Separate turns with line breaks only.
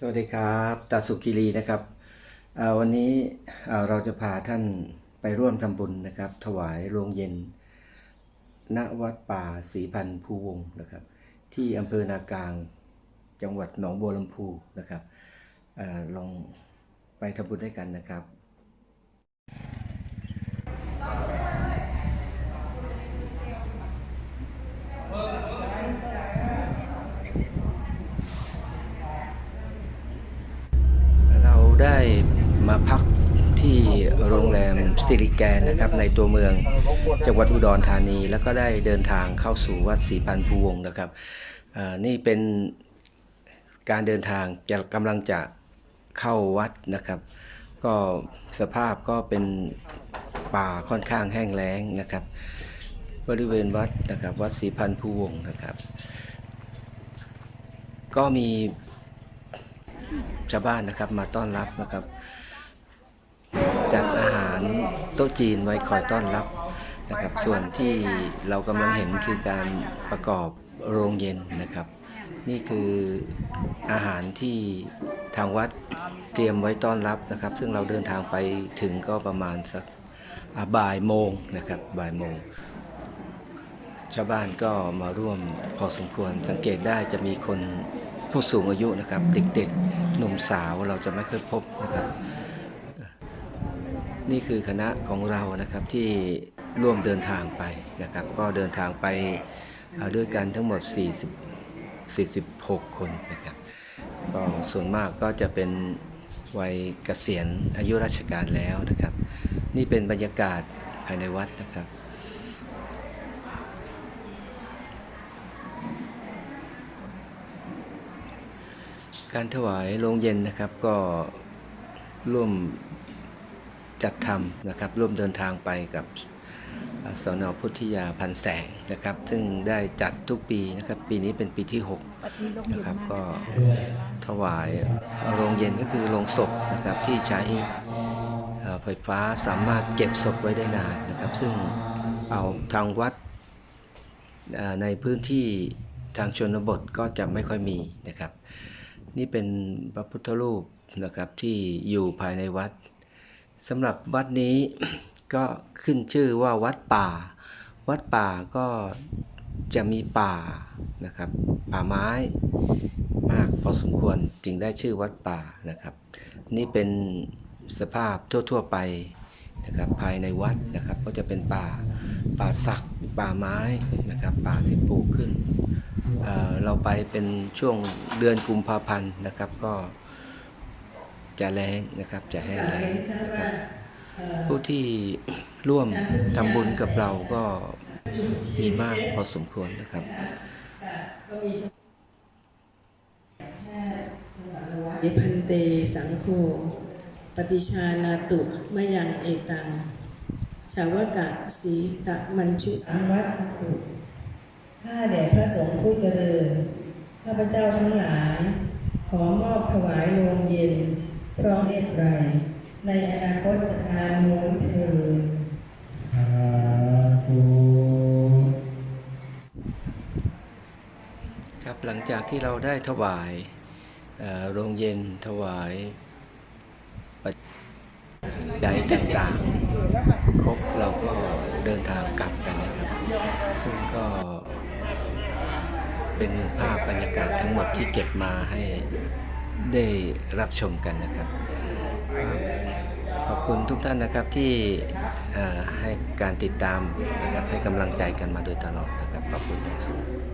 สวัสดีครับตาสุกิรีนะครับ วันนี้เราจะพาท่านไปร่วมทำบุญนะครับ ถวายโรงเย็น ณวัดป่าศรีพันธ์ภูวงนะครับ ที่อำเภอนากลางจังหวัดหนองบัวลำพูนะครับอลองไปทำบุญด้วยกันนะครับ มาพักที่โรงแรมสติริแกนนะครับในตัวเมืองจังหวัดอุดรธานี แล้วก็ได้เดินทางเข้าสู่วัดศรีพันธ์ภูวงศ์นะครับนี่เป็นการเดินทางจะกำลังจะเข้าวัดนะครับ ก็สภาพก็เป็นป่าค่อนข้างแห้งแล้งนะครับ บริเวณวัดนะครับวัดศรีพันภูวงศ์นะครับ ก็มีชาวบ้านนะครับมาต้อนรับนะครับ จัดอาหารโต๊ะจีนไว้คอยต้อนรับนะครับ ส่วนที่เรากำลังเห็นคือการประกอบโรงเย็นนะครับ นี่คืออาหารที่ทางวัดเตรียมไว้ต้อนรับนะครับ ซึ่งเราเดินทางไปถึงก็ประมาณสักบ่ายโมงนะครับบ่ายโมงชาวบ้านก็มาร่วมพอสมควรสังเกตได้จะมีคนผู้สูงอายุนะครับ เด็กๆหนุ่มสาวเราจะไม่เคยพบนะครับ นี่คือคณะของเรานะครับที่ร่วมเดินทางไปนะครับ ก็เดินทางไปด้วยกันทั้งหมด 40 46 คนนะครับก็ส่วนมากก็จะเป็นวัยเกษียณอายุราชการแล้วนะครับ นี่เป็นบรรยากาศภายในวัดนะครับการถวายโรงเย็นนะครับก็ร่วม จัดทำนะครับร่วมเดินทางไปกับอ่าสนพุทธิยาพันแสงนะครับ ซึ่งได้จัดทุกปีนะครับ ปีนี้เป็นปีที่ 6 นะครับก็ถวายโรงเย็นก็คือโรงศพนะครับที่ใช้ไฟฟ้าสามารถเก็บศพไว้ได้นานนะครับ ซึ่งเอาทางวัดในพื้นที่ทางชนบทก็จะไม่ค่อยมีนะครับ นี่เป็นพระพุทธรูปนะครับที่อยู่ภายในวัด สำหรับวัดนี้ก็ขึ้นชื่อว่าวัดป่า วัดป่าก็จะมีป่านะครับ ป่าไม้มากพอสมควรจึงได้ชื่อวัดป่านะครับ นี่เป็นสภาพทั่ว ๆ ไปนะครับภายในวัดนะครับก็จะเป็นป่าป่าสักป่าไม้นะครับป่าที่ปลูกขึ้นเเราไปเป็นช่วงเดือนกุมภาพันธ์นะครับก็ จะแรงนะครับ จะแห้งแล้งนะครับ ผู้ที่ร่วมทำบุญกับเราก็มีมากพอสมควรนะครับ
นิพันเตสังโฆปฏิชานาตุมยังเอตังชาวกะสีตะมัญชุสังวัตตุข้าแด่พระสงฆ์ผู้เจริญ ข้าพเจ้าทั้งหลาย ขอมอบถวายโรงเย็น พร้อมเอ็ดไร ในอนาคตการโน้นเชิญ
สาธุ
ครับหลังจากที่เราได้ถวายโรงเย็นถวายปัจจัยต่างๆ ครบเราก็เดินทางกลับกันนะครับ ซึ่งก็เป็นภาพบรรยากาศทั้งหมดที่เก็บมาให้ ได้รับชมกันนะครับ ขอบคุณทุกท่านนะครับที่ให้การติดตามนะครับให้กำลังใจกันมาโดยตลอดนะครับขอบคุณอย่างสูง